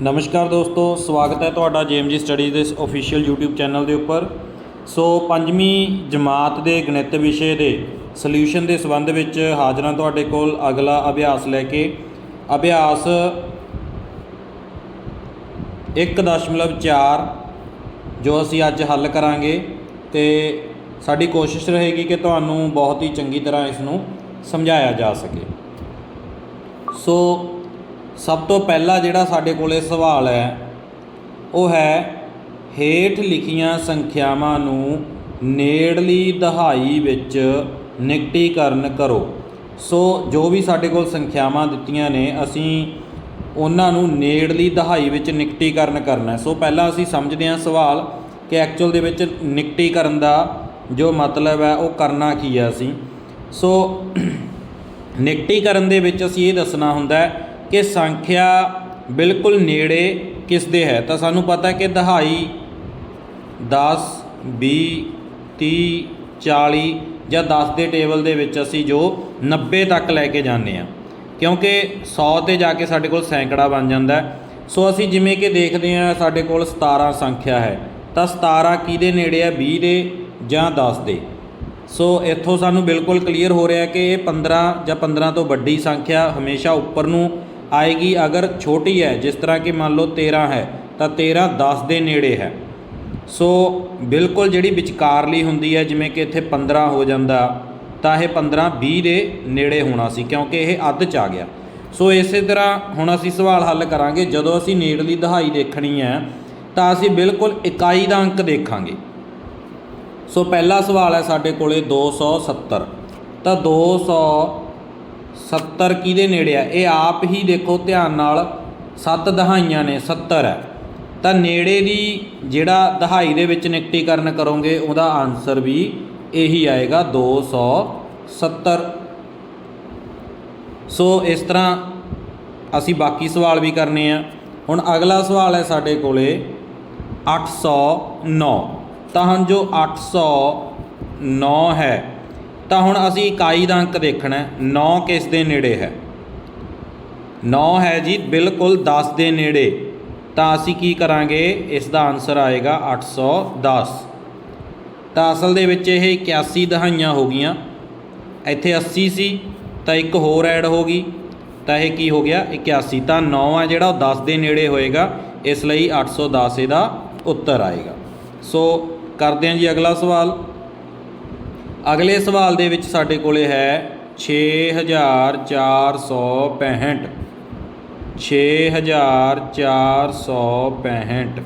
ਨਮਸਕਾਰ ਦੋਸਤੋ, ਸਵਾਗਤ ਹੈ ਤੁਹਾਡਾ ਜੇਐਮਜੀ ਸਟੱਡੀਜ਼ ਦੇ ਅਫੀਸ਼ੀਅਲ YouTube ਚੈਨਲ ਦੇ ਉੱਪਰ। ਸੋ, ਪੰਜਵੀਂ ਜਮਾਤ ਦੇ ਗਣਿਤ ਵਿਸ਼ੇ ਦੇ ਸੋਲੂਸ਼ਨ ਦੇ ਸੰਬੰਧ ਵਿੱਚ ਹਾਜ਼ਰਾਂ ਤੁਹਾਡੇ ਕੋਲ ਅਗਲਾ ਅਭਿਆਸ ਲੈ ਕੇ। ਅਭਿਆਸ 1.4 ਜੋ ਅਸੀਂ ਅੱਜ ਹੱਲ ਕਰਾਂਗੇ। ਤੇ ਸਾਡੀ ਕੋਸ਼ਿਸ਼ ਰਹੇਗੀ ਕਿ ਤੁਹਾਨੂੰ ਬਹੁਤ ਹੀ ਚੰਗੀ ਤਰ੍ਹਾਂ ਇਸ ਨੂੰ ਸਮਝਾਇਆ ਜਾ ਸਕੇ। ਸੋ ਸਭ ਤੋਂ ਪਹਿਲਾ ਜਿਹੜਾ ਸਾਡੇ ਕੋਲੇ ਸਵਾਲ ਹੈ, ਉਹ ਹੈ, ਹੇਠ ਲਿਖੀਆਂ ਸੰਖਿਆਵਾਂ ਨੂੰ ਨੇੜਲੀ ਦਹਾਈ ਵਿੱਚ ਨਿਕਟੀਕਰਨ ਕਰੋ। ਸੋ ਜੋ ਵੀ ਸਾਡੇ ਕੋਲ ਸੰਖਿਆਵਾਂ ਦਿੱਤੀਆਂ ਨੇ, ਅਸੀਂ ਉਹਨਾਂ ਨੂੰ ਨੇੜਲੀ ਦਹਾਈ ਵਿੱਚ ਨਿਕਟੀਕਰਨ ਕਰਨਾ ਸੋ ਪਹਿਲਾਂ ਅਸੀਂ ਸਮਝਦੇ ਹਾਂ ਸਵਾਲ ਕਿ ਐਕਚੁਅਲ ਦੇ ਵਿੱਚ ਨਿਕਟੀਕਰਨ ਦਾ ਜੋ ਮਤਲਬ ਹੈ, ਉਹ ਕਰਨਾ ਕੀ ਹੈ ਅਸੀਂ। ਸੋ ਨਿਕਟੀਕਰਨ ਦੇ ਵਿੱਚ ਅਸੀਂ ਇਹ ਦੱਸਣਾ ਹੁੰਦਾ ਹੈ ਕਿ ਸੰਖਿਆ ਬਿਲਕੁਲ ਨੇੜੇ ਕਿਸ ਦੇ ਹੈ? ਤਾਂ ਸਾਨੂੰ ਪਤਾ ਹੈ ਕਿ ਦਹਾਈ 10 20 30 40 ਜਾਂ 10 ਦੇ ਟੇਬਲ ਦੇ ਵਿੱਚ ਅਸੀਂ ਜੋ 90 ਤੱਕ ਲੈ ਕੇ ਜਾਂਦੇ ਆ ਕਿਉਂਕਿ 100 ਤੇ ਜਾ ਕੇ ਸਾਡੇ ਕੋਲ ਸੈਂਕੜਾ ਬਣ ਜਾਂਦਾ ਹੈ। ਸੋ ਅਸੀਂ ਜਿਵੇਂ ਕਿ ਦੇਖਦੇ ਆ ਸਾਡੇ ਕੋਲ 17 ਸੰਖਿਆ ਹੈ। ਤਾਂ 17 ਕਿਹਦੇ ਨੇੜੇ ਹੈ? 20 ਦੇ ਜਾਂ 10 ਦੇ? ਸੋ ਇੱਥੋਂ ਸਾਨੂੰ ਬਿਲਕੁਲ ਕਲੀਅਰ ਹੋ ਰਿਹਾ ਕਿ ਇਹ 15 ਜਾਂ 15 ਤੋਂ ਵੱਡੀ ਸੰਖਿਆ ਹਮੇਸ਼ਾ ਉੱਪਰ ਨੂੰ ਆਏਗੀ। ਅਗਰ ਛੋਟੀ ਹੈ, ਜਿਸ ਤਰ੍ਹਾਂ ਕਿ ਮੰਨ ਲਓ 13 ਹੈ, ਤਾਂ 13 10 ਦੇ ਨੇੜੇ ਹੈ। ਸੋ ਬਿਲਕੁਲ ਜਿਹੜੀ ਵਿਚਕਾਰਲੀ ਹੁੰਦੀ ਹੈ, ਜਿਵੇਂ ਕਿ ਇੱਥੇ 15 ਹੋ ਜਾਂਦਾ, ਤਾਂ ਇਹ 15 20 ਦੇ ਨੇੜੇ ਹੋਣਾ ਸੀ, ਕਿਉਂਕਿ ਇਹ ਅੱਧ ਚ ਆ ਗਿਆ। ਸੋ ਇਸੇ ਤਰ੍ਹਾਂ ਹੁਣ ਅਸੀਂ ਸਵਾਲ ਹੱਲ ਕਰਾਂਗੇ। ਜਦੋਂ ਅਸੀਂ ਨੇੜਲੀ ਦਹਾਈ ਦੇਖਣੀ ਹੈ, ਤਾਂ ਅਸੀਂ ਬਿਲਕੁਲ ਇਕਾਈ ਦਾ ਅੰਕ ਦੇਖਾਂਗੇ। ਸੋ ਪਹਿਲਾ ਸਵਾਲ ਹੈ ਸਾਡੇ ਕੋਲੇ 270 ਤਾਂ 270 ਕਿਹਦੇ ਨੇੜੇ ਆ? ਇਹ ਆਪ ਹੀ ਦੇਖੋ, ਧਿਆਨ ਨਾਲ। 7 ਦਹਾਈਆਂ ਨੇ 70 ਹੈ। ਤਾਂ ਨੇੜੇ ਦੀ ਜਿਹੜਾ ਦਹਾਈ ਦੇ ਵਿੱਚ ਨਿਕਟੀਕਰਨ ਕਰੋਗੇ, ਉਹਦਾ ਆਨਸਰ ਵੀ ਇਹੀ ਆਏਗਾ 270 ਸੋ ਇਸ ਤਰ੍ਹਾਂ ਅਸੀਂ ਬਾਕੀ ਸਵਾਲ ਵੀ ਕਰਨੇ ਆ। ਹੁਣ ਅਗਲਾ ਸਵਾਲ ਹੈ ਸਾਡੇ ਕੋਲੇ 809 ਤਾਂ ਹੁਣ ਜੋ 809 ਹੈ ਤਾਂ ਹੁਣ ਅਸੀਂ ਇਕਾਈ ਦਾ ਅੰਕ ਦੇਖਣਾ ਹੈ। 9 ਕਿਸ ਦੇ ਨੇੜੇ ਹੈ? 9 ਹੈ ਜੀ, ਬਿਲਕੁਲ 10 ਦੇ ਨੇੜੇ। ਤਾਂ ਅਸੀਂ ਕੀ ਕਰਾਂਗੇ? ਇਸ ਦਾ ਆਨਸਰ ਆਏਗਾ 810 ਤਾਂ ਅਸਲ ਦੇ ਵਿੱਚ ਇਹ 81 ਦਹਾਈਆਂ ਹੋ ਗਈਆਂ। ਇੱਥੇ 80 ਸੀ, ਤਾਂ ਇੱਕ ਹੋਰ ਐਡ ਹੋ ਗਈ। ਤਾਂ ਇਹ ਕੀ ਹੋ ਗਿਆ? 81 ਤਾਂ 9 ਆ ਜਿਹੜਾ, ਉਹ 10 ਦੇ ਨੇੜੇ ਹੋਏਗਾ। ਇਸ ਲਈ 810 ਇਹਦਾ ਉੱਤਰ ਆਏਗਾ। ਸੋ ਕਰਦੇ ਹਾਂ ਜੀ ਅਗਲਾ ਸਵਾਲ। ਅਗਲੇ ਸਵਾਲ ਦੇ ਵਿੱਚ ਸਾਡੇ ਕੋਲੇ ਹੈ 6465 6465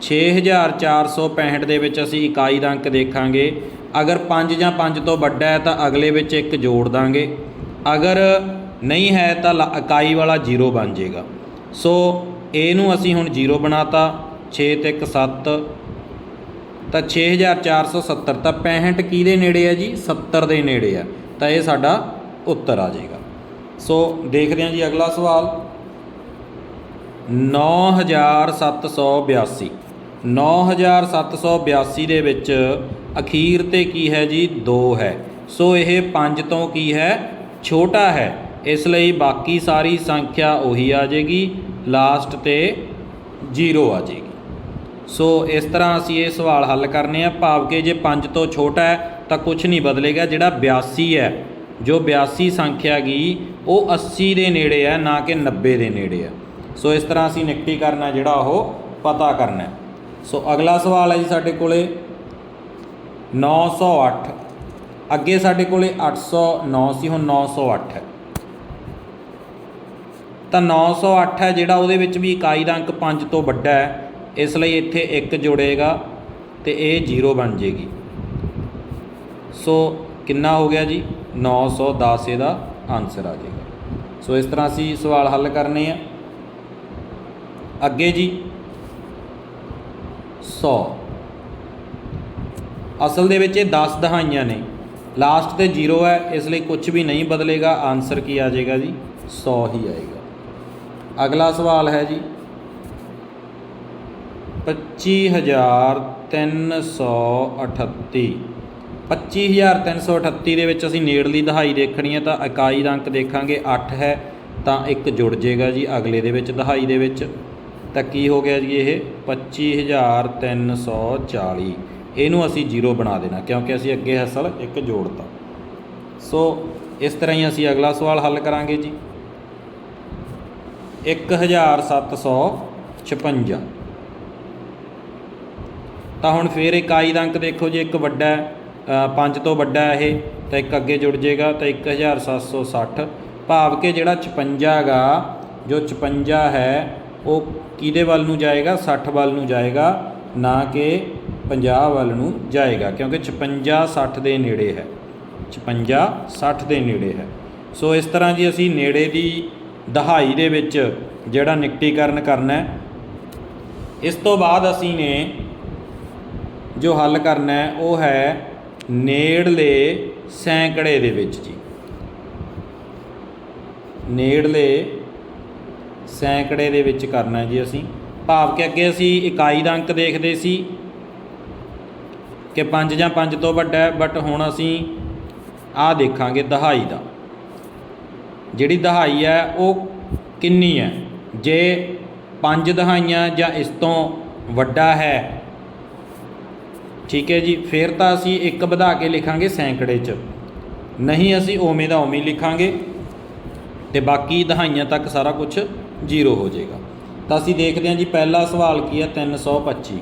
6465 ਦੇ ਵਿੱਚ ਅਸੀਂ ਇਕਾਈ ਦਾ ਅੰਕ ਦੇਖਾਂਗੇ। ਅਗਰ 5 ਜਾਂ 5 ਤੋਂ ਵੱਡਾ ਹੈ ਤਾਂ ਅਗਲੇ ਵਿੱਚ ਇੱਕ ਜੋੜ ਦਾਂਗੇ। ਅਗਰ ਨਹੀਂ ਹੈ ਤਾਂ ਲ- ਇਕਾਈ ਵਾਲਾ 0 ਬਣ ਜਾਏਗਾ ਸੋ ਇਹਨੂੰ ਅਸੀਂ ਹੁਣ 0 ਬਣਾਤਾ। 6 ਤੇ 1 7 ਤਾਂ 6470 ਤਾਂ 65 ਕਿਹਦੇ ਨੇੜੇ ਆ ਜੀ? 70 ਦੇ ਨੇੜੇ ਆ। ਤਾਂ ਇਹ ਸਾਡਾ ਉੱਤਰ ਆ ਜਾਏਗਾ। ਸੋ ਦੇਖਦੇ ਹਾਂ ਜੀ ਅਗਲਾ ਸਵਾਲ। 9782 9782 ਦੇ ਵਿੱਚ ਅਖੀਰ ਤੇ ਕੀ ਹੈ ਜੀ? 2 ਹੈ। ਸੋ ਇਹ 5 ਤੋਂ ਕੀ ਹੈ? ਛੋਟਾ ਹੈ। ਇਸ ਲਈ ਬਾਕੀ ਸਾਰੀ ਸੰਖਿਆ ਉਹੀ ਆ ਜਾਏਗੀ। ਲਾਸਟ ਤੇ 0 ਆ ਜਾਏਗੀ। ਸੋ ਇਸ ਤਰ੍ਹਾਂ ਅਸੀਂ ਇਹ ਸਵਾਲ ਹੱਲ ਕਰਨੇ ਆ, ਭਾਵ ਕਿ ਜੇ 5 ਤੋਂ ਛੋਟਾ ਹੈ, ਤਾਂ ਕੁਝ ਨਹੀਂ ਬਦਲੇਗਾ, ਜਿਹੜਾ 82 ਹੈ, ਜੋ 82 ਸੰਖਿਆ ਗਈ ਉਹ 80 ਦੇ ਨੇੜੇ ਹੈ, ਨਾ ਕਿ 90 ਦੇ ਨੇੜੇ ਹੈ। ਸੋ ਇਸ ਤਰ੍ਹਾਂ ਅਸੀਂ ਨਿਕਟੀ ਕਰਨਾ, ਜਿਹੜਾ ਉਹ ਪਤਾ ਕਰਨਾ ਸੋ ਅਗਲਾ ਸਵਾਲ ਹੈ ਜੀ ਸਾਡੇ ਕੋਲੇ 908 ਅੱਗੇ ਸਾਡੇ ਕੋਲੇ 809 ਸੀ ਹੁਣ 908 ਹੈ। ਤਾਂ 908 ਹੈ, ਜਿਹੜਾ ਉਹਦੇ ਵਿੱਚ ਵੀ ਇਕਾਈ ਦਾ ਅੰਕ 5 ਤੋਂ ਵੱਡਾ ਹੈ। ਇਸ ਲਈ ਇੱਥੇ 1 ਜੁੜੇਗਾ ਤੇ ਇਹ 0 ਬਣ ਜੇਗੀ। ਸੋ ਕਿੰਨਾ ਹੋ ਗਿਆ ਜੀ? 910 ਇਹਦਾ ਆਨਸਰ ਆ ਜਾਏਗਾ ਸੋ ਇਸ ਤਰ੍ਹਾਂ ਅਸੀਂ ਸਵਾਲ ਹੱਲ ਕਰਨੇ ਆ। ਅੱਗੇ ਜੀ 100 ਅਸਲ ਦੇ ਵਿੱਚ ਇਹ 10 ਦਹਾਈਆਂ ਨੇ। ਲਾਸਟ ਤੇ 0 ਹੈ, ਇਸ ਲਈ ਕੁਝ ਵੀ ਨਹੀਂ ਬਦਲੇਗਾ। ਆਨਸਰ ਕੀ ਆ ਜਾਏਗਾ ਜੀ? 100 ਹੀ ਆਏਗਾ। ਅਗਲਾ ਸਵਾਲ ਹੈ ਜੀ 25338 25338 ਦੇ ਵਿੱਚ ਅਸੀਂ ਨੇੜਲੀ ਦਹਾਈ ਦੇਖਣੀ ਹੈ ਤਾਂ ਇਕਾਈ ਦਾ ਅੰਕ ਦੇਖਾਂਗੇ 8 ਹੈ, ਤਾਂ ਇੱਕ ਜੁੜ ਜਾਏਗਾ ਜੀ ਅਗਲੇ ਦੇ ਵਿੱਚ ਦਹਾਈ ਦੇ ਵਿੱਚ। ਤਾਂ ਕੀ ਹੋ ਗਿਆ ਜੀ ਇਹ? 25340 ਇਹਨੂੰ ਅਸੀਂ ਜ਼ੀਰੋ ਬਣਾ ਦੇਣਾ, ਕਿਉਂਕਿ ਅਸੀਂ ਅੱਗੇ ਹਸਲ ਇੱਕ ਜੋੜਤਾ। ਸੋ ਇਸ ਤਰ੍ਹਾਂ ਹੀ ਅਸੀਂ ਅਗਲਾ ਸਵਾਲ ਹੱਲ ਕਰਾਂਗੇ ਜੀ। 1756 ਤਾਂ ਹੁਣ ਫੇਰ ਇਕਾਈ ਦਾ ਅੰਕ ਦੇਖੋ ਜੀ ਇੱਕ ਵੱਡਾ ਹੈ 5 ਤੋਂ ਵੱਡਾ ਹੈ ਇਹ, ਤਾਂ ਇੱਕ ਅੱਗੇ ਜੁੜ ਜਾਏਗਾ ਤਾਂ 1760 ਭਾਵ ਕਿ ਜਿਹੜਾ 56 ਗਾ, ਜੋ 56 ਹੈ, ਉਹ ਕਿਹਦੇ ਵੱਲ ਨੂੰ ਜਾਏਗਾ? 60 ਵੱਲ ਨੂੰ ਜਾਏਗਾ, ਨਾ ਕਿ 50 ਵੱਲ ਨੂੰ ਜਾਏਗਾ, ਕਿਉਂਕਿ 56 60 ਦੇ ਨੇੜੇ ਹੈ। 56 60 ਦੇ ਨੇੜੇ ਹੈ। ਸੋ ਇਸ ਤਰ੍ਹਾਂ ਜੀ ਅਸੀਂ ਨੇੜੇ ਦੀ ਦਹਾਈ ਦੇ ਵਿੱਚ ਜਿਹੜਾ ਨਿਕਟੀਕਰਨ ਕਰਨਾ ਹੈ, ਇਸ ਤੋਂ ਬਾਅਦ ਅਸੀਂ ਨੇ ਜੋ ਹੱਲ ਕਰਨਾ ਹੈ, ਉਹ ਹੈ ਨੇੜਲੇ ਸੈਂਕੜੇ ਦੇ ਵਿੱਚ ਜੀ। ਨੇੜਲੇ ਸੈਂਕੜੇ ਦੇ ਵਿੱਚ ਕਰਨਾ ਹੈ ਜੀ ਅਸੀਂ। ਭਾਵ ਕਿ ਅੱਗੇ ਅਸੀਂ ਇਕਾਈ ਦਾ ਅੰਕ ਦੇਖਦੇ ਸੀ ਕਿ 5 ਜਾਂ 5 ਤੋਂ ਵੱਡਾ ਹੈ ਬਟ ਹੁਣ ਅਸੀਂ ਆਹ ਦੇਖਾਂਗੇ ਦਹਾਈ ਦਾ। ਜਿਹੜੀ ਦਹਾਈ ਹੈ, ਉਹ ਕਿੰਨੀ ਹੈ? ਜੇ 5 ਦਹਾਈਆਂ ਜਾਂ ਇਸ ਤੋਂ ਵੱਡਾ ਹੈ ਠੀਕ ਹੈ ਜੀ, ਫਿਰ ਤਾਂ ਅਸੀਂ ਇੱਕ ਵਧਾ ਕੇ ਲਿਖਾਂਗੇ ਸੈਂਕੜੇ 'ਚ। ਨਹੀਂ ਅਸੀਂ ਓਵੇਂ ਦਾ ਓਵੇਂ ਲਿਖਾਂਗੇ ਤੇ ਬਾਕੀ ਦਹਾਈਆਂ ਤੱਕ ਸਾਰਾ ਕੁਝ ਜ਼ੀਰੋ ਹੋ ਜਾਏਗਾ। ਤਾਂ ਅਸੀਂ ਦੇਖਦੇ ਹਾਂ ਜੀ, ਪਹਿਲਾ ਸਵਾਲ ਕੀ ਹੈ? 325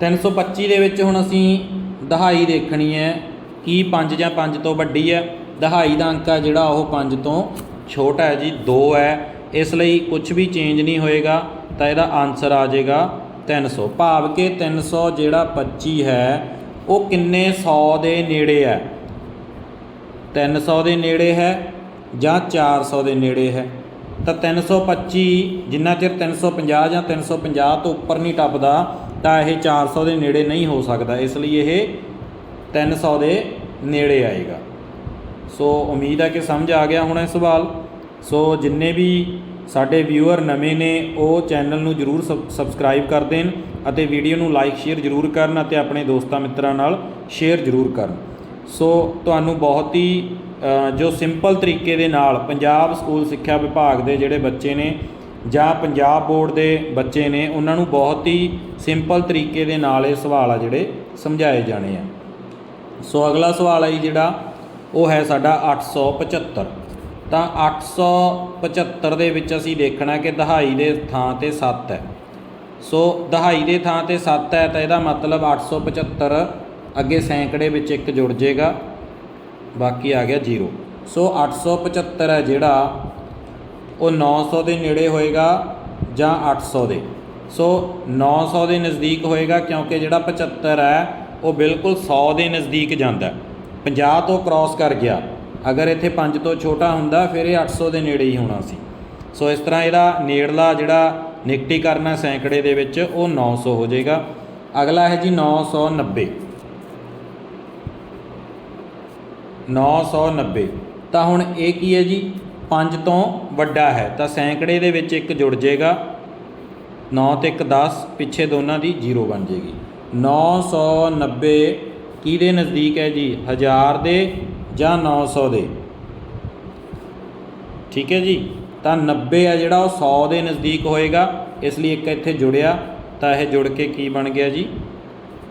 325 ਦੇ ਵਿੱਚ ਹੁਣ ਅਸੀਂ ਦਹਾਈ ਦੇਖਣੀ ਹੈ, ਕੀ 5 ਜਾਂ 5 ਤੋਂ ਵੱਡੀ ਹੈ? ਦਹਾਈ ਦਾ ਅੰਕ ਹੈ ਜਿਹੜਾ ਉਹ 5 ਤੋਂ ਛੋਟਾ ਹੈ ਜੀ 2 ਹੈ। ਇਸ ਲਈ ਕੁਝ ਵੀ ਚੇਂਜ ਨਹੀਂ ਹੋਏਗਾ, ਤਾਂ ਇਹਦਾ ਆਨਸਰ ਆ ਜਾਏਗਾ 300 ਭਾਵ ਕਿ 300 ਜਿਹੜਾ 25 ਹੈ, ਉਹ ਕਿੰਨੇ 100 ਦੇ ਨੇੜੇ ਹੈ? 300 ਦੇ ਨੇੜੇ ਹੈ ਜਾਂ 400 ਦੇ ਨੇੜੇ ਹੈ? ਤਾਂ 325 ਜਿੰਨਾ ਚਿਰ 350 ਜਾਂ 350 ਤੋਂ ਉੱਪਰ ਨਹੀਂ ਟੱਪਦਾ, ਤਾਂ ਇਹ 400 ਦੇ ਨੇੜੇ ਨਹੀਂ ਹੋ ਸਕਦਾ। ਇਸ ਲਈ ਇਹ 300 ਦੇ ਨੇੜੇ ਆਏਗਾ। ਸੋ ਉਮੀਦ ਹੈ ਕਿ ਸਮਝ ਆ ਗਿਆ ਹੋਣਾ ਇਹ ਸਵਾਲ। ਸੋ ਜਿੰਨੇ ਵੀ ਸਾਡੇ ਵਿਊਅਰ ਨਵੇਂ ਨੇ, ਉਹ ਚੈਨਲ ਨੂੰ ਜਰੂਰ ਸਬਸਕ੍ਰਾਈਬ ਕਰ ਦੇਣ ਅਤੇ ਵੀਡੀਓ ਨੂੰ ਲਾਈਕ ਸ਼ੇਅਰ ਜਰੂਰ ਕਰਨ ਅਤੇ ਆਪਣੇ ਦੋਸਤਾਂ ਮਿੱਤਰਾਂ ਨਾਲ ਸ਼ੇਅਰ ਜਰੂਰ ਕਰਨ। ਸੋ ਤੁਹਾਨੂੰ ਬਹੁਤ ਹੀ ਜੋ ਸਿੰਪਲ ਤਰੀਕੇ ਦੇ ਨਾਲ ਪੰਜਾਬ ਸਕੂਲ ਸਿੱਖਿਆ ਵਿਭਾਗ ਦੇ ਜਿਹੜੇ ਬੱਚੇ ਨੇ ਜਾਂ ਪੰਜਾਬ ਬੋਰਡ ਦੇ ਬੱਚੇ ਨੇ, ਉਹਨਾਂ ਨੂੰ ਬਹੁਤ ਹੀ ਸਿੰਪਲ ਤਰੀਕੇ ਦੇ ਨਾਲ ਇਹ ਸਵਾਲ ਆ ਜਿਹੜੇ ਸਮਝਾਏ ਜਾਣੇ ਆ। ਸੋ ਅਗਲਾ ਸਵਾਲ ਹੈ ਜੀ ਜਿਹੜਾ, ਉਹ ਹੈ ਸਾਡਾ 875 ਤਾਂ 875 ਦੇ ਵਿੱਚ ਅਸੀਂ ਦੇਖਣਾ ਕਿ ਦਹਾਈ ਦੇ ਥਾਂ ਤੇ 7 ਹੈ। ਸੋ ਦਹਾਈ ਦੇ ਥਾਂ ਤੇ 7 ਹੈ ਤਾਂ ਇਹਦਾ ਮਤਲਬ 875 ਅੱਗੇ ਸੈਂਕੜੇ ਵਿੱਚ ਇੱਕ ਜੁੜ ਜਾਏਗਾ। ਬਾਕੀ ਆ ਗਿਆ 0 ਸੋ 875 ਹੈ ਜਿਹੜਾ ਉਹ 900 ਦੇ ਨੇੜੇ ਹੋਏਗਾ ਜਾਂ 800 ਦੇ। ਸੋ 900 ਦੇ ਨਜ਼ਦੀਕ ਹੋਏਗਾ ਕਿਉਂਕਿ ਜਿਹੜਾ 75 ਹੈ ਉਹ ਬਿਲਕੁਲ 100 ਦੇ ਨਜ਼ਦੀਕ ਜਾਂਦਾ ਹੈ। 50 ਤੋਂ ਕ੍ਰਾਸ ਕਰ ਗਿਆ। ਅਗਰ ਇੱਥੇ 5 ਤੋਂ ਛੋਟਾ ਹੁੰਦਾ, ਫਿਰ ਇਹ 800 ਦੇ ਨੇੜੇ ਹੀ ਹੋਣਾ ਸੀ। ਸੋ ਇਸ ਤਰ੍ਹਾਂ ਇਹਦਾ ਨੇੜਲਾ ਜਿਹੜਾ ਨਿਕਟੀ ਕਰਨਾ ਸੈਂਕੜੇ ਦੇ ਵਿੱਚ, ਉਹ 900 ਹੋ ਜਾਏਗਾ। ਅਗਲਾ ਹੈ ਜੀ 990 990 ਤਾਂ ਹੁਣ ਇਹ ਕੀ ਹੈ ਜੀ? 5 ਤੋਂ ਵੱਡਾ ਹੈ। ਤਾਂ ਸੈਂਕੜੇ ਦੇ ਵਿੱਚ ਇੱਕ ਜੁੜ ਜਾਏਗਾ। 9 ਤੇ 1 10 ਪਿੱਛੇ ਦੋਨਾਂ ਦੀ 0 ਬਣ ਜਾਏਗੀ। 990 ਕਿਹਦੇ ਨਜ਼ਦੀਕ ਹੈ ਜੀ? 1000 ਦੇ ਜਾਂ 900 ਦੇ। ਠੀਕ ਹੈ ਜੀ? ਤਾਂ 90 ਆ ਜਿਹੜਾ, ਉਹ 100 ਦੇ ਨਜ਼ਦੀਕ ਹੋਏਗਾ। ਇਸ ਲਈ ਇੱਕ ਇੱਥੇ ਜੁੜਿਆ, ਤਾਂ ਇਹ ਜੁੜ ਕੇ ਕੀ ਬਣ ਗਿਆ ਜੀ?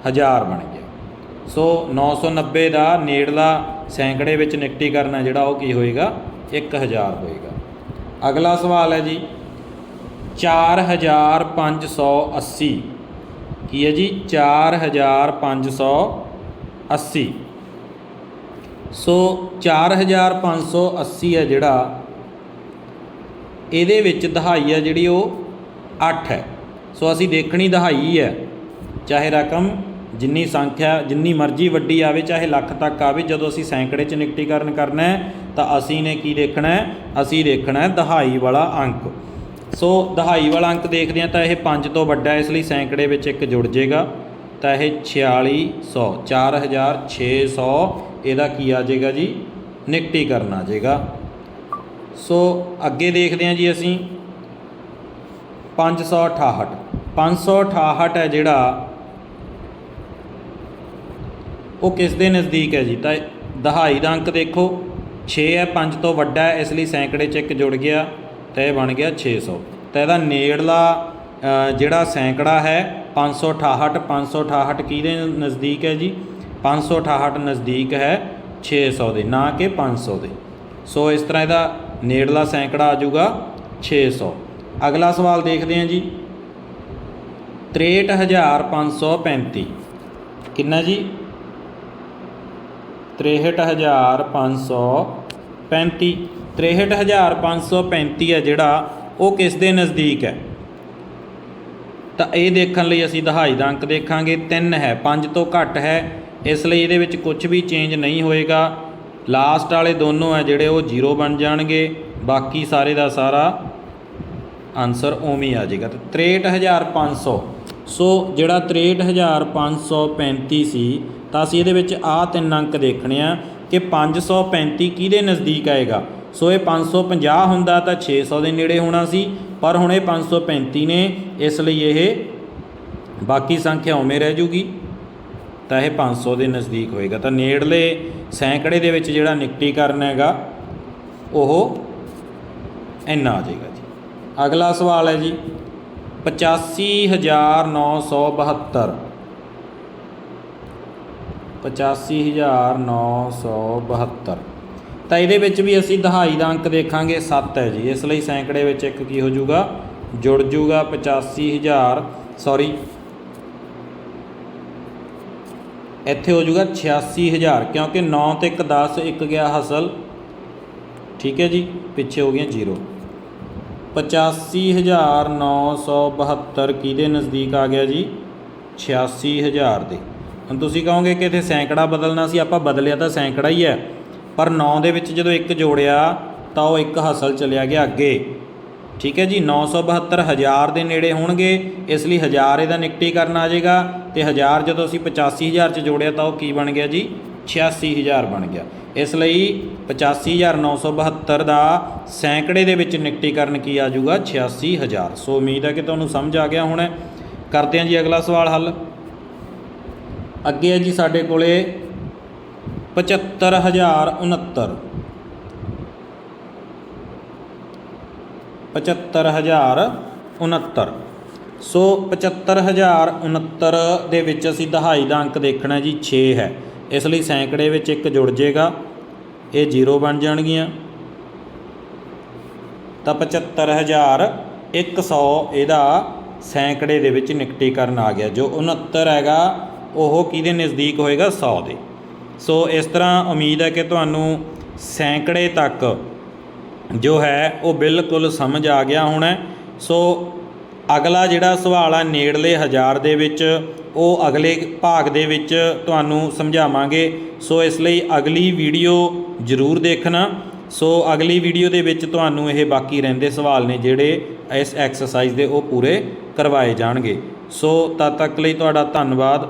1000 ਬਣ ਗਿਆ। ਸੋ 990 ਦਾ ਨੇੜਲਾ ਸੈਂਕੜੇ ਵਿੱਚ ਨਿਕਟੀ ਹੈ ਜਿਹੜਾ, ਉਹ ਕੀ ਹੋਏਗਾ? 1000 ਹੋਏਗਾ। ਅਗਲਾ ਸਵਾਲ ਹੈ ਜੀ। 4580 ਕੀ ਹੈ ਜੀ? 4580 ਸੋ 4580 ਹੈ ਜਿਹੜਾ, ਇਹਦੇ ਵਿੱਚ ਦਹਾਈ ਹੈ ਜਿਹੜੀ ਉਹ 8 ਹੈ। ਸੋ ਅਸੀਂ ਦੇਖਣੀ ਦਹਾਈ ਹੈ, ਚਾਹੇ ਰਕਮ ਜਿੰਨੀ ਸੰਖਿਆ, ਜਿੰਨੀ ਮਰਜ਼ੀ ਵੱਡੀ ਆਵੇ, ਚਾਹੇ ਲੱਖ ਤੱਕ ਆਵੇ, ਜਦੋਂ ਅਸੀਂ ਸੈਂਕੜੇ ਚ ਨਿਕਟੀਕਰਨ ਕਰਨਾ ਹੈ, ਤਾਂ ਅਸੀਂ ਨੇ ਕੀ ਦੇਖਣਾ ਹੈ? ਅਸੀਂ ਦੇਖਣਾ ਹੈ ਦਹਾਈ ਵਾਲਾ ਅੰਕ। ਸੋ ਦਹਾਈ ਵਾਲਾ ਅੰਕ ਦੇਖਦੇ ਹਾਂ ਤਾਂ ਇਹ 5 ਤੋਂ ਵੱਡਾ, ਇਸ ਲਈ ਸੈਂਕੜੇ ਵਿੱਚ ਇੱਕ ਜੁੜ ਜਾਏਗਾ ਤਾਂ ਇਹ 4600 4600 ਇਹਦਾ ਕੀ ਆ ਜਾਏਗਾ ਜੀ? ਨਿਕਟੀਕਰਨ ਆ ਜਾਏਗਾ। ਸੋ ਅੱਗੇ ਦੇਖਦੇ ਹਾਂ ਜੀ ਅਸੀਂ। 568 568 ਹੈ ਜਿਹੜਾ ਉਹ ਕਿਸ ਦੇ ਨਜ਼ਦੀਕ ਹੈ ਜੀ? ਤਾਂ ਦਹਾਈ ਦਾ ਅੰਕ ਦੇਖੋ। 6 ਹੈ 5 ਤੋਂ ਵੱਡਾ ਹੈ, ਇਸ ਲਈ ਸੈਂਕੜੇ 'ਚ ਇੱਕ ਜੁੜ ਗਿਆ ਤਾਂ ਇਹ ਬਣ ਗਿਆ 600 ਤਾਂ ਇਹਦਾ ਨੇੜਲਾ ਜਿਹੜਾ ਸੈਂਕੜਾ ਹੈ 568 568 ਕਿਹਦੇ ਨਜ਼ਦੀਕ ਹੈ ਜੀ? 568 ਨਜ਼ਦੀਕ ਹੈ 600 ਦੇ, ਨਾ ਕਿ 500 ਦੇ। ਸੋ ਇਸ ਤਰ੍ਹਾਂ ਇਹਦਾ ਨੇੜਲਾ ਸੈਂਕੜਾ ਆ ਜਾਊਗਾ 600 ਅਗਲਾ ਸਵਾਲ ਦੇਖਦੇ ਹਾਂ ਜੀ। 63535 ਕਿੰਨਾ ਜੀ? 63535 63535 ਹੈ ਜਿਹੜਾ, ਉਹ ਕਿਸ ਦੇ ਨਜ਼ਦੀਕ ਹੈ? ਤਾਂ ਇਹ ਦੇਖਣ ਲਈ ਅਸੀਂ ਦਹਾਈ ਦਾ ਅੰਕ ਦੇਖਾਂਗੇ। 3 ਹੈ 5 ਤੋਂ ਘੱਟ ਹੈ ਇਸ ਲਈ ਇਹਦੇ ਵਿੱਚ ਕੁਝ ਵੀ ਚੇਂਜ ਨਹੀਂ ਹੋਏਗਾ। ਲਾਸਟ ਵਾਲੇ ਦੋਨੋਂ ਹੈ ਜਿਹੜੇ ਉਹ 0 ਬਣ ਜਾਣਗੇ। ਬਾਕੀ ਸਾਰੇ ਦਾ ਸਾਰਾ ਆਨਸਰ ਉਵੇਂ ਹੀ ਆ ਜਾਏਗਾ। ਤੇ 63500 ਸੋ। ਜਿਹੜਾ 63535 ਸੀ ਤਾਂ ਅਸੀਂ ਇਹਦੇ ਵਿੱਚ ਆ ਤਿੰਨ ਅੰਕ ਦੇਖਣੇ ਆ ਕਿ 535 ਕਿਹਦੇ ਨਜ਼ਦੀਕ ਆਏਗਾ। ਸੋ ਇਹ 550 ਹੁੰਦਾ ਤਾਂ 600 ਦੇ ਨੇੜੇ ਹੋਣਾ ਸੀ, ਪਰ ਹੁਣ ਇਹ 535 ਨੇ, ਇਸ ਲਈ ਇਹ ਬਾਕੀ ਸੰਖਿਆ ਉਵੇਂ ਰਹਿ ਜੂਗੀ। ਤਾਂ ਇਹ 500 ਦੇ ਨਜ਼ਦੀਕ ਹੋਏਗਾ। ਤਾਂ ਨੇੜਲੇ ਸੈਂਕੜੇ ਦੇ ਵਿੱਚ ਜਿਹੜਾ ਨਿਕਟੀਕਰਨ ਹੈਗਾ, ਉਹ ਇੰਨਾ ਆ ਜਾਏਗਾ ਜੀ। ਅਗਲਾ ਸਵਾਲ ਹੈ ਜੀ 85972 85972 ਤਾਂ ਇਹਦੇ ਵਿੱਚ ਵੀ ਅਸੀਂ ਦਹਾਈ ਦਾ ਅੰਕ ਦੇਖਾਂਗੇ 7 ਹੈ ਜੀ। ਇਸ ਲਈ ਸੈਂਕੜੇ ਵਿੱਚ ਇੱਕ ਕੀ ਹੋ ਜਾਊਗਾ? ਜੁੜ ਜਾਊਗਾ 85000 ਸੌਰੀ ਇੱਥੇ ਹੋ ਜਾਊਗਾ 86000 ਕਿਉਂਕਿ 9 ਤੇ 1 10 ਇੱਕ ਗਿਆ ਹਸਲ। ਠੀਕ ਹੈ ਜੀ, ਪਿੱਛੇ ਹੋ ਗਈਆਂ 0 85972 ਕਿਹਦੇ ਨਜ਼ਦੀਕ ਆ ਗਿਆ ਜੀ? 86000 ਦੇ। ਹੁਣ ਤੁਸੀਂ ਕਹੋਗੇ ਕਿ ਇੱਥੇ ਸੈਂਕੜਾ ਬਦਲਣਾ ਸੀ, ਆਪਾਂ ਬਦਲਿਆ ਤਾਂ ਸੈਂਕੜਾ ਹੀ ਹੈ। ਪਰ 9 ਦੇ ਵਿੱਚ ਜਦੋਂ ਇੱਕ ਜੋੜਿਆ, ਤਾਂ ਉਹ ਇੱਕ ਹਸਲ ਚਲਿਆ ਗਿਆ ਅੱਗੇ। ਠੀਕ ਹੈ ਜੀ 972 ਹਜ਼ਾਰ ਦੇ ਨੇੜੇ ਹੋਣਗੇ, ਇਸ ਲਈ ਹਜ਼ਾਰ ਇਹਦਾ ਨਿਕਟੀਕਰਨ ਆ ਜਾਏਗਾ ਤੇ ਹਜ਼ਾਰ ਜਦੋਂ ਅਸੀਂ 85000 ਚ ਜੋੜਿਆ ਤਾਂ ਉਹ ਕੀ ਬਣ ਗਿਆ ਜੀ? 86000 ਬਣ ਗਿਆ। ਇਸ ਲਈ 85972 ਦਾ ਸੈਂਕੜੇ ਦੇ ਵਿੱਚ ਨਿਕਟੀਕਰਨ ਕੀ ਆ ਜਾਊਗਾ? 86000 ਸੋ ਉਮੀਦ ਹੈ ਕਿ ਤੁਹਾਨੂੰ ਸਮਝ ਆ ਗਿਆ ਹੋਣਾ ਕਰਦੇ ਹਾਂ ਜੀ ਅਗਲਾ ਸਵਾਲ ਹੱਲ। ਅੱਗੇ ਹੈ ਜੀ ਸਾਡੇ ਕੋਲੇ 75069 75069 ਸੋ 75069 ਦੇ ਵਿੱਚ ਅਸੀਂ ਦਹਾਈ ਦਾ ਅੰਕ ਦੇਖਣਾ ਜੀ 6 ਹੈ। ਇਸ ਲਈ ਸੈਂਕੜੇ ਵਿੱਚ ਇੱਕ ਜੁੜ ਜਾਏਗਾ ਇਹ 0 ਬਣ ਜਾਣਗੀਆਂ। ਤਾਂ 75100 ਇਹਦਾ ਸੈਂਕੜੇ ਦੇ ਵਿੱਚ ਨਿਕਟੀਕਰਨ ਆ ਗਿਆ। ਜੋ 69 ਹੈਗਾ, ਉਹ ਕਿਹਦੇ ਨਜ਼ਦੀਕ ਹੋਏਗਾ? 100 ਦੇ। ਸੋ ਇਸ ਤਰ੍ਹਾਂ ਉਮੀਦ ਹੈ ਕਿ ਤੁਹਾਨੂੰ ਸੈਂਕੜੇ ਤੱਕ ਜੋ ਹੈ, ਉਹ ਬਿਲਕੁਲ ਸਮਝ ਆ ਗਿਆ ਹੋਣਾ ਸੋ ਅਗਲਾ ਜਿਹੜਾ ਸਵਾਲ ਆ, ਨੇੜਲੇ ਹਜ਼ਾਰ ਦੇ ਵਿੱਚ, ਉਹ ਅਗਲੇ ਭਾਗ ਦੇ ਵਿੱਚ ਤੁਹਾਨੂੰ ਸਮਝਾਵਾਂਗੇ। ਸੋ ਇਸ ਲਈ ਅਗਲੀ ਵੀਡੀਓ ਜ਼ਰੂਰ ਦੇਖਣਾ। ਸੋ ਅਗਲੀ ਵੀਡੀਓ ਦੇ ਵਿੱਚ ਤੁਹਾਨੂੰ ਇਹ ਬਾਕੀ ਰਹਿੰਦੇ ਸਵਾਲ ਨੇ ਜਿਹੜੇ ਇਸ ਐਕਸਰਸਾਈਜ਼ ਦੇ ਉਹ ਪੂਰੇ ਕਰਵਾਏ ਜਾਣਗੇ। ਸੋ ਤਦ ਤੱਕ ਲਈ ਤੁਹਾਡਾ ਧੰਨਵਾਦ।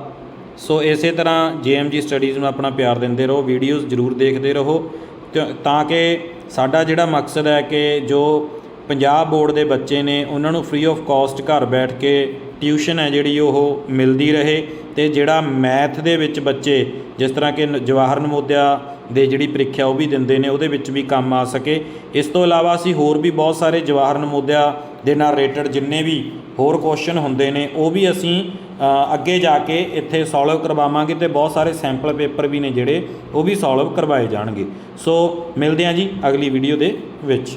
ਸੋ ਇਸੇ ਤਰ੍ਹਾਂ ਜੀਐਮਜੀ ਸਟੱਡੀਜ਼ ਨੂੰ ਆਪਣਾ ਪਿਆਰ ਦਿੰਦੇ ਰਹੋ, ਵੀਡੀਓਜ਼ ਜ਼ਰੂਰ ਦੇਖਦੇ ਰਹੋ। ਤੇ- ਤਾਂ ਕਿ ਸਾਡਾ ਜਿਹੜਾ ਮਕਸਦ ਹੈ ਕਿ ਜੋ ਪੰਜਾਬ ਬੋਰਡ ਦੇ ਬੱਚੇ ਨੇ, ਉਹਨਾਂ ਨੂੰ ਫ੍ਰੀ ਆਫ ਕਾਸਟ ਘਰ ਬੈਠ ਕੇ ਟਿਊਸ਼ਨ ਹੈ ਜਿਹੜੀ ਉਹ ਮਿਲਦੀ ਰਹੇ ਤੇ ਜਿਹੜਾ ਮੈਥ ਦੇ ਵਿੱਚ ਬੱਚੇ ਜਿਸ ਤਰ੍ਹਾਂ ਕਿ ਨ- ਜਵਾਹਰ ਨਵੋਦਿਆ ਦੇ ਜਿਹੜੀ ਪ੍ਰੀਖਿਆ ਉਹ ਵੀ ਦਿੰਦੇ ਨੇ, ਉਹਦੇ ਵਿੱਚ ਵੀ ਕੰਮ ਆ ਸਕੇ। ਇਸ ਤੋਂ ਇਲਾਵਾ ਅਸੀਂ ਹੋਰ ਵੀ ਬਹੁਤ ਸਾਰੇ ਜਵਾਹਰ ਨਵੋਦਿਆ ਦੇ ਨਾਲ ਰਿਲੇਟਡ ਜਿੰਨੇ ਵੀ ਹੋਰ ਕੁਐਸਚਨ ਹੁੰਦੇ ਨੇ, ਉਹ ਵੀ ਅਸੀਂ ਅੱਗੇ ਜਾ ਕੇ ਇੱਥੇ ਸੋਲਵ ਕਰਵਾਵਾਂਗੇ ਤੇ ਬਹੁਤ ਸਾਰੇ ਸੈਂਪਲ ਪੇਪਰ ਵੀ ਨੇ ਜਿਹੜੇ, ਉਹ ਵੀ ਸੋਲਵ ਕਰਵਾਏ ਜਾਣਗੇ। ਸੋ ਮਿਲਦੇ ਹਾਂ ਜੀ ਅਗਲੀ ਵੀਡੀਓ ਦੇ ਵਿੱਚ।